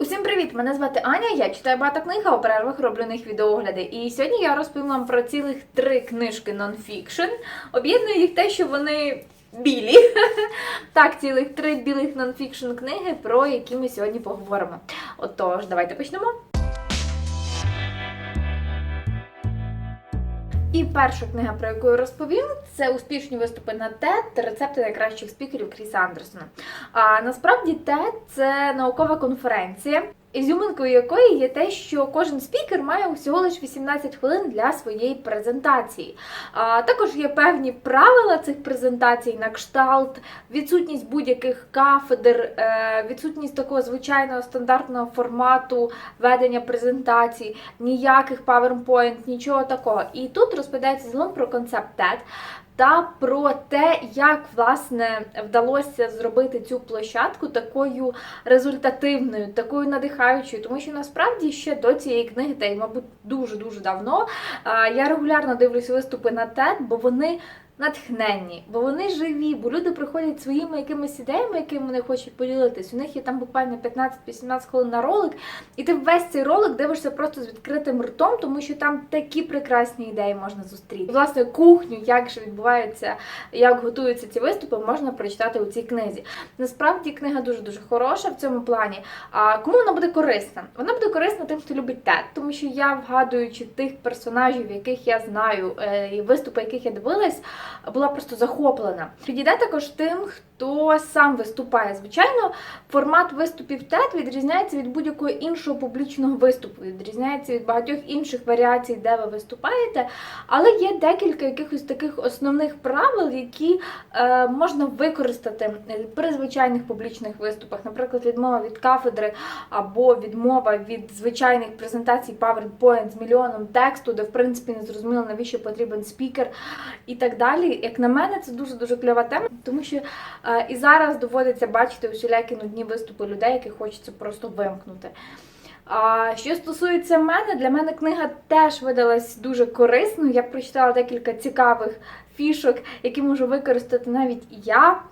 Усім привіт! Мене звати Аня. Я читаю багато книг, а у перервах роблю них відеогляди. І сьогодні я розповім вам про цілих три книжки нонфікшн. Об'єдную їх те, що вони білі. Так, цілих три білих нонфікшн книги, про які ми сьогодні поговоримо. Отож, давайте почнемо. І перша книга, про яку я розповім, це успішні виступи на TED, рецепти найкращих спікерів Кріса Андерсона. А насправді TED – це наукова конференція, ізюминкою якої є те, що кожен спікер має всього лише 18 хвилин для своєї презентації. А також є певні правила цих презентацій на кшталт, відсутність будь-яких кафедр, е, відсутність такого звичайного стандартного формату ведення презентацій, ніяких PowerPoint, нічого такого. І тут розповідається загалом про концепт TED та про те, як власне вдалося зробити цю площадку такою результативною, такою надихаючою, тому що насправді ще до цієї книги, та й, мабуть, дуже дуже давно, я регулярно дивлюсь виступи на TED, бо вони. Натхненні, бо вони живі, бо люди приходять своїми якимись ідеями, якими вони хочуть поділитись. У них є там буквально 15-18 хвилин на ролик, і ти весь цей ролик дивишся просто з відкритим ртом, тому що там такі прекрасні ідеї можна зустріти. Власне, кухню, як же відбувається, як готуються ці виступи, можна прочитати у цій книзі. Насправді книга дуже дуже хороша в цьому плані. А кому вона буде корисна? Вона буде корисна тим, хто любить тет, тому що я, вгадуючи тих персонажів, яких я знаю, е, і виступи, яких я дивилась, була просто захоплена. Підійде також тим, хто сам виступає. Звичайно, формат виступів TED відрізняється від будь-якого іншого публічного виступу, відрізняється від багатьох інших варіацій, де ви виступаєте. Але є декілька якихось таких основних правил, які е, можна використати при звичайних публічних виступах, наприклад, відмова від кафедри або відмова від звичайних презентацій PowerPoint з мільйоном тексту, де в принципі не зрозуміло, навіщо потрібен спікер і так далі. Як на мене, це дуже дуже кльова тема, тому що е, і зараз доводиться бачити усілякі нудні виступи людей, яких хочеться просто вимкнути. А що стосується мене, для мене книга теж видалась дуже корисною. Я прочитала декілька цікавих фішок, які можу використати навіть я.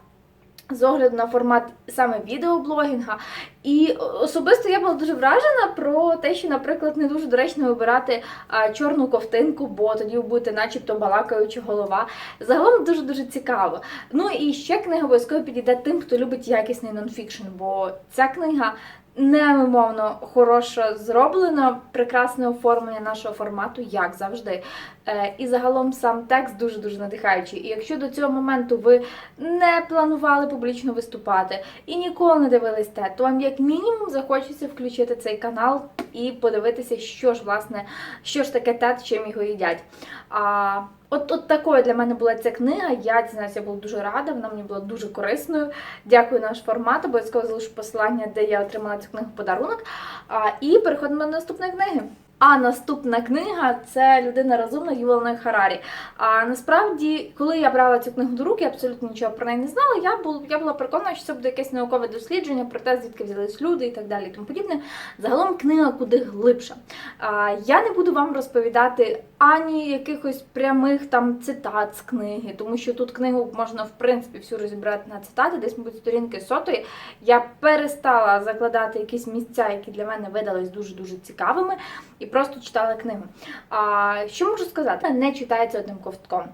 З огляду на формат саме відеоблогінга. І особисто я була дуже вражена про те, що, наприклад, не дуже доречно вибирати а, чорну ковтинку, бо тоді ви будете начебто балакаюча голова. Загалом дуже-дуже цікаво. Ну і ще книга обов'язково підійде тим, хто любить якісний нонфікшн, бо ця книга Невимовно хорошо зроблено, прекрасне оформлення нашого формату, як завжди. Е, І загалом сам текст дуже-дуже надихаючий. І якщо до цього моменту ви не планували публічно виступати і ніколи не дивились те, то вам як мінімум захочеться включити цей канал і подивитися, що ж власне, що ж таке тет, чим його їдять. А, От, от такою для мене була ця книга. Я дізналася, я була дуже рада, вона мені була дуже корисною. Дякую наш формат, обов'язково залишу посилання, де я отримала цю книгу в подарунок. А, і переходимо до наступної книги. А наступна книга це людина розумна Ювал Харарі. А насправді, коли я брала цю книгу до рук, я абсолютно нічого про неї не знала. Я була, я була переконана, що це буде якесь наукове дослідження про те, звідки взялись люди і так далі. і Тому подібне. Загалом книга куди глибша. А, я не буду вам розповідати ані якихось прямих там цитат з книги, тому що тут книгу можна в принципі всю розібрати на цитати, десь мабуть сторінки сотої. Я перестала закладати якісь місця, які для мене видались дуже дуже цікавими і просто читала книгу. А що можу сказати? Не читається одним ковтком.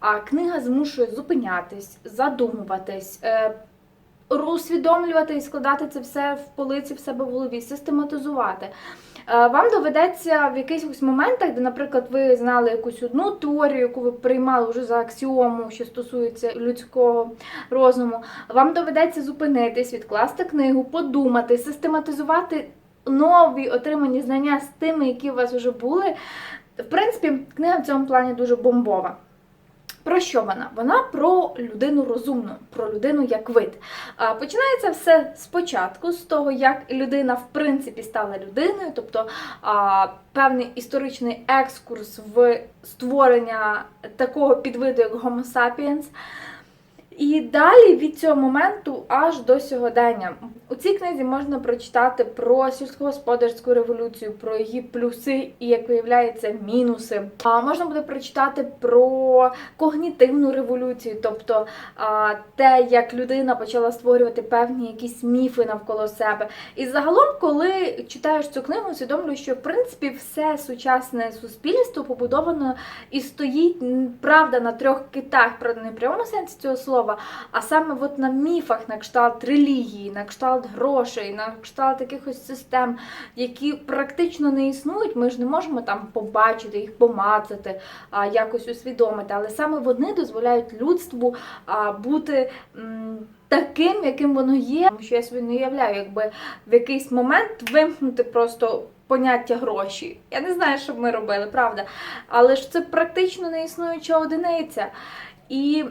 А книга змушує зупинятись, задумуватись. Е, усвідомлювати і складати це все в полиці в себе в голові, систематизувати. Е, Вам доведеться в якихось моментах, де, наприклад, ви знали якусь одну теорію, яку ви приймали вже за аксіому, що стосується людського розуму, вам доведеться зупинитись, відкласти книгу, подумати, систематизувати нові отримані знання з тими, які у вас вже були. В принципі, книга в цьому плані дуже бомбова. Про що вона? Вона про людину розумну, про людину як вид. Починається все спочатку, з того, як людина в принципі стала людиною, тобто певний історичний екскурс в створення такого підвиду, як Homo sapiens. І далі від цього моменту аж до сьогодення. У цій книзі можна прочитати про сільськогосподарську революцію, про її плюси і, як виявляється, мінуси. А можна буде прочитати про когнітивну революцію, тобто а, те, як людина почала створювати певні якісь міфи навколо себе. І загалом, коли читаєш цю книгу, усвідомлюєш, що в принципі все сучасне суспільство побудовано і стоїть правда на трьох китах, правда, не в прямому сенсі цього слова, а саме от на міфах, на кшталт релігії, на кшталт грошей, на кшталт якихось систем, які практично не існують. Ми ж не можемо там побачити їх, помацати, якось усвідомити. Але саме вони дозволяють людству бути. Таким, яким воно є, тому що я собі не уявляю, якби в якийсь момент вимкнути просто поняття гроші. Я не знаю, що б ми робили, правда. Але ж це практично не існуюча одиниця. І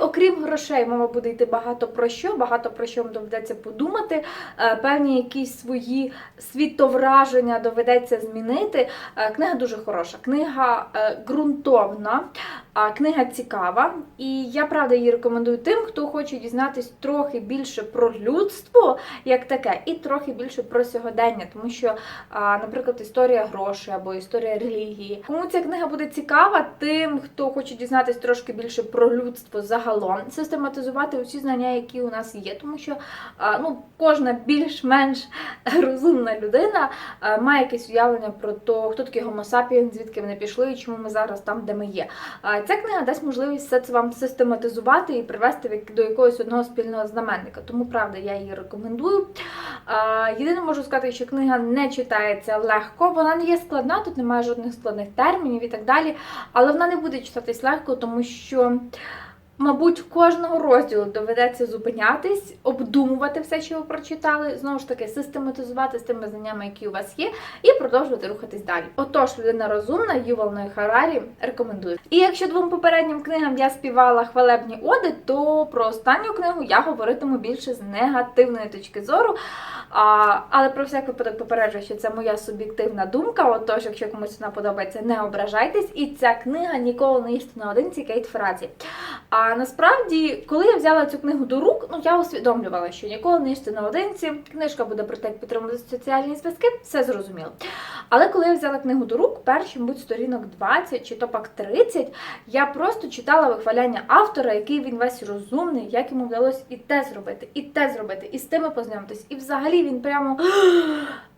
окрім грошей, мова буде йти багато про що, багато про що вам доведеться подумати. Е, Певні якісь свої світовраження доведеться змінити. Е, Книга дуже хороша, книга е, ґрунтовна, книга цікава. І я правда її рекомендую тим, хто хоче дізнатись трохи більше про людство як таке, і трохи більше про сьогодення, тому що, наприклад, історія грошей або історія релігії. Кому ця книга буде цікава, тим, хто хоче дізнатись трошки більше про людство загалом, систематизувати усі знання, які у нас є, тому що ну, кожна більш-менш розумна людина має якесь уявлення про те, хто такий sapiens, звідки вони пішли і чому ми зараз там, де ми є. Ця книга дасть можливість все це вам систематизувати і привести до якогось одного спільного знаменника. Тому правда, я її рекомендую. Єдине можу сказати, що книга не читається легко, вона не є складна, тут немає жодних складних термінів і так далі. Але вона не буде читатись легко, тому що. Мабуть, кожного розділу доведеться зупинятись, обдумувати все, що ви прочитали, знову ж таки, систематизувати з тими знаннями, які у вас є, і продовжувати рухатись далі. Отож, людина розумна, Ювал Ной Харарі рекомендую. І якщо двом попереднім книгам я співала хвалебні оди, то про останню книгу я говоритиму більше з негативної точки зору. А, але про всяк випадок попереджую, що це моя суб'єктивна думка. Отож, якщо комусь вона подобається, не ображайтесь. І ця книга ніколи не їсти наодинці Кейт Фразі. А насправді, коли я взяла цю книгу до рук, ну я усвідомлювала, що ніколи не їсти наодинці. Книжка буде про те, як підтримувати соціальні зв'язки, все зрозуміло. Але коли я взяла книгу до рук, перші, мабуть, сторінок 20 чи то пак 30, я просто читала вихваляння автора, який він весь розумний, як йому вдалося і те зробити, і те зробити, і з тими познайомитись. І взагалі він прямо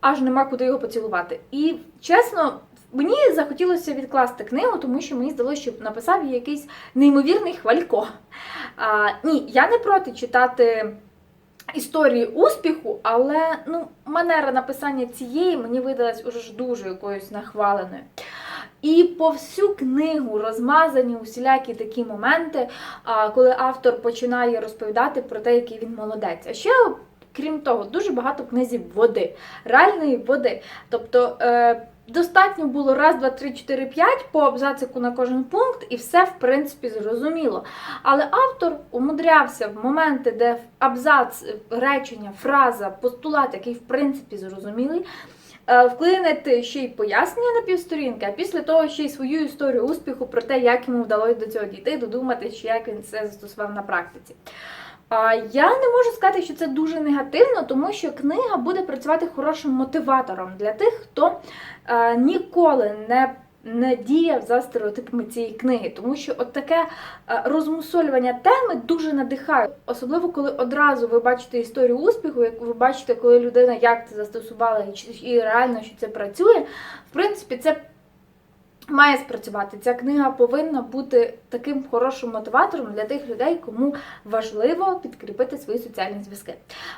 аж нема куди його поцілувати. І чесно. Мені захотілося відкласти книгу, тому що мені здалося, що написав її якийсь неймовірний хвалько. А, ні, я не проти читати історії успіху, але ну, манера написання цієї мені видалась уже дуже якоюсь нахваленою. І по всю книгу розмазані усілякі такі моменти, коли автор починає розповідати про те, який він молодець. А ще, крім того, дуже багато в книзі води, реальної води. Тобто е, достатньо було раз, два, три, чотири, п'ять по абзацику на кожен пункт, і все в принципі зрозуміло. Але автор умудрявся в моменти, де абзац, речення, фраза, постулат, який в принципі зрозумілий. е, Вклинити ще й пояснення на півсторінки, а після того ще й свою історію успіху про те, як йому вдалося до цього дійти, додумати, чи як він це застосував на практиці. Я не можу сказати, що це дуже негативно, тому що книга буде працювати хорошим мотиватором для тих, хто е, ніколи не не діяв за стереотипами цієї книги, тому що от таке е, розмусолювання теми дуже надихає, особливо коли одразу ви бачите історію успіху, як ви бачите, коли людина як це застосувала і реально що це працює. В принципі, це має спрацювати. Ця книга повинна бути таким хорошим мотиватором для тих людей, кому важливо підкріпити свої соціальні зв'язки.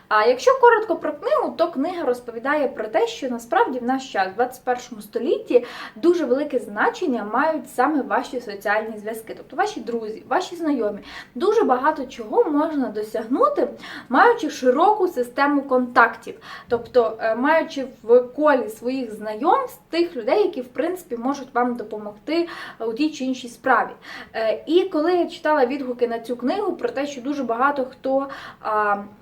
А якщо коротко про книгу, то книга розповідає про те, що насправді в наш час, в 21 столітті, дуже велике значення мають саме ваші соціальні зв'язки, тобто ваші друзі, ваші знайомі. Дуже багато чого можна досягнути, маючи широку систему контактів, тобто е, маючи в колі своїх знайомств тих людей, які в принципі можуть вам допомогти у тій чи іншій справі. Е, І коли я читала відгуки на цю книгу про те, що дуже багато хто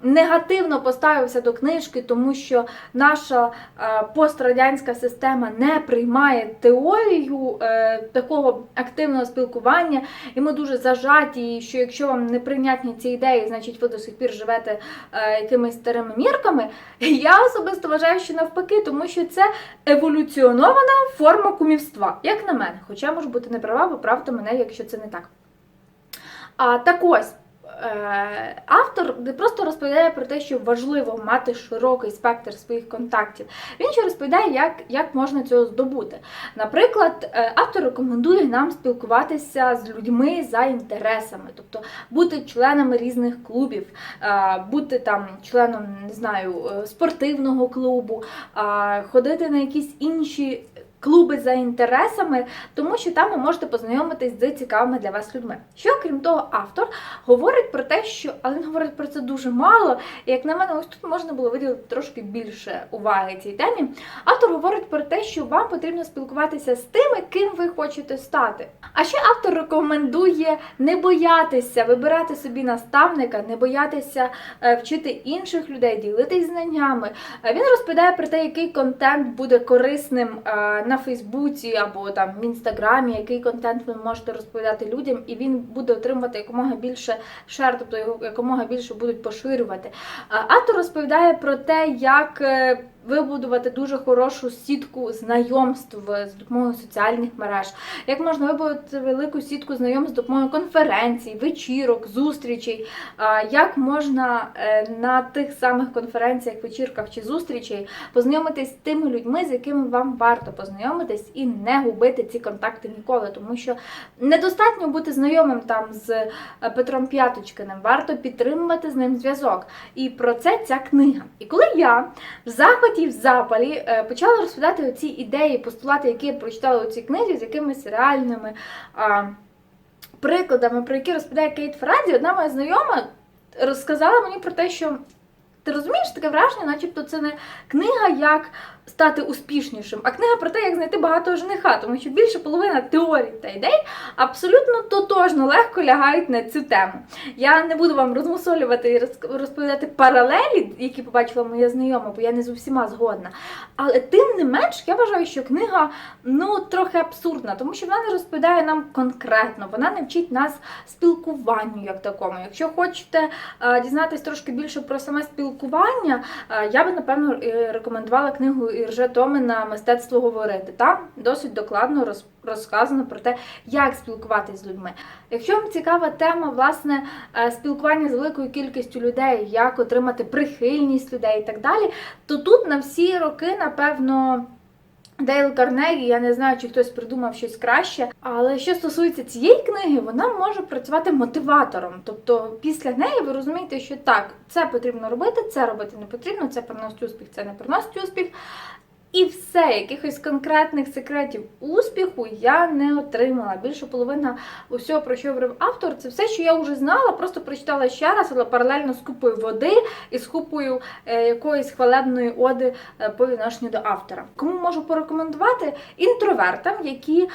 негативно поставився до книжки, тому що наша пострадянська система не приймає теорію е, такого активного спілкування, і ми дуже зажаті, що якщо вам не прийнятні ці ідеї, значить ви до сих пір живете е, якимись старими мірками. Я особисто вважаю, що навпаки, тому що це еволюціонована форма кумівства, як на мене. Хоча я можу бути неправа, поправте мене, якщо це не так. А так ось. е, Автор не просто розповідає про те, що важливо мати широкий спектр своїх контактів. Він ще розповідає, як, як можна цього здобути. Наприклад, е, автор рекомендує нам спілкуватися з людьми за інтересами, тобто бути членами різних клубів, е, бути там членом не знаю, спортивного клубу, ходити на якісь інші. Клуби за інтересами, тому що там ви можете познайомитись з цікавими для вас людьми. Що крім того, автор говорить про те, що але він говорить про це дуже мало. І як на мене, ось тут можна було виділити трошки більше уваги цій темі. Автор говорить про те, що вам потрібно спілкуватися з тими, ким ви хочете стати. А ще автор рекомендує не боятися вибирати собі наставника, не боятися е, вчити інших людей, ділитись знаннями. Е, Він розповідає про те, який контент буде корисним е, на Фейсбуці або там в інстаграмі, який контент ви можете розповідати людям, і він буде отримувати якомога більше шер, тобто його якомога більше будуть поширювати. Автор розповідає про те, як е, вибудувати дуже хорошу сітку знайомств з допомогою соціальних мереж, як можна вибудувати велику сітку знайомств з допомогою конференцій, вечірок, зустрічей, як можна е, на тих самих конференціях, вечірках чи зустрічей познайомитись з тими людьми, з якими вам варто познайомитись і не губити ці контакти ніколи, тому що недостатньо бути знайомим там з е, Петром П'яточкиним, варто підтримувати з ним зв'язок. І про це ця книга. І коли я в захваті, в запалі е, почала розповідати оці ідеї, постулати, які я прочитала у цій книзі, з якимись реальними а, прикладами, про які розповідає Кейт Фразі, одна моя знайома розказала мені про те, що ти розумієш таке враження, начебто це не книга, як стати успішнішим, а книга про те, як знайти багатого жениха, тому що більше половина теорій та ідей абсолютно тотожно легко лягають на цю тему. Я не буду вам розмусолювати і роз- розповідати паралелі, які побачила моя знайома, бо я не з усіма згодна. Але тим не менш, я вважаю, що книга ну трохи абсурдна, тому що вона не розповідає нам конкретно, вона не вчить нас спілкуванню як такому. Якщо хочете дізнатись трошки більше про саме спілкування, я би напевно е, рекомендувала книгу Ірже Томина Мистецтво говорити. Там досить докладно роз- розказано про те, як спілкуватися з людьми. Якщо вам цікава тема, власне, е, спілкування з великою кількістю людей, як отримати прихильність людей і так далі, то тут на всі роки, напевно. Дейл Карнегі, я не знаю, чи хтось придумав щось краще. Але що стосується цієї книги, вона може працювати мотиватором. Тобто, після неї ви розумієте, що так, це потрібно робити, це робити не потрібно, це приносить успіх, це не приносить успіх. І все, якихось конкретних секретів успіху я не отримала. Більше половина усього, про що говорив автор, це все, що я вже знала, просто прочитала ще раз, але паралельно з купою води і з купою е, якоїсь хвалебної оди е, по відношенню до автора. Кому можу порекомендувати інтровертам, які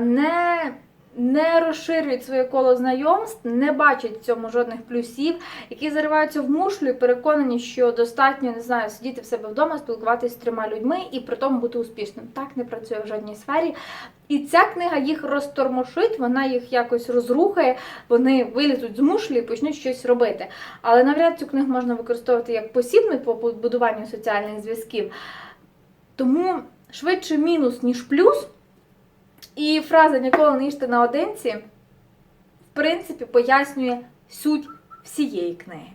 не. Не розширюють своє коло знайомств, не бачать в цьому жодних плюсів, які зариваються в мушлю і переконані, що достатньо не знаю, сидіти в себе вдома, спілкуватися з трьома людьми і при тому бути успішним. Так не працює в жодній сфері. І ця книга їх розтормошить, вона їх якось розрухає, вони вилізуть з мушлі і почнуть щось робити. Але навряд цю книгу можна використовувати як посібник по будуванню соціальних зв'язків. Тому швидше мінус, ніж плюс. І фраза ніколи не їжте наодинці, в принципі, пояснює суть всієї книги.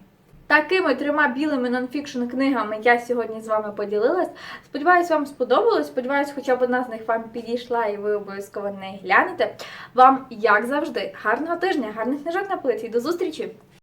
Такими трьома білими нонфікшн книгами я сьогодні з вами поділилась. Сподіваюсь, вам сподобалось. Сподіваюсь, хоча б одна з них вам підійшла і ви обов'язково не глянете. Вам, як завжди, гарного тижня, гарних книжок на плиті. До зустрічі!